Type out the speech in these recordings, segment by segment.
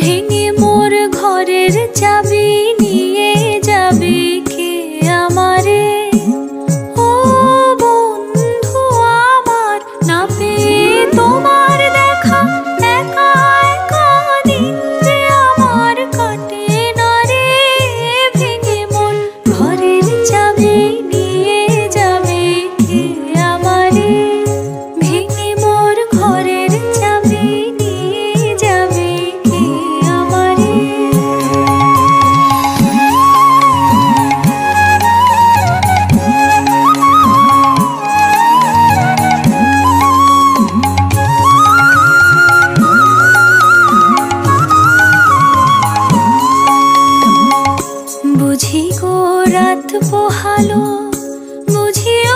ভেঙে চাবি। বুঝি গো রাত পোহালো বুঝিও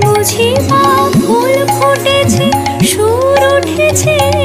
বুঝি বা ফুল ফুটেছে সুর উঠেছে।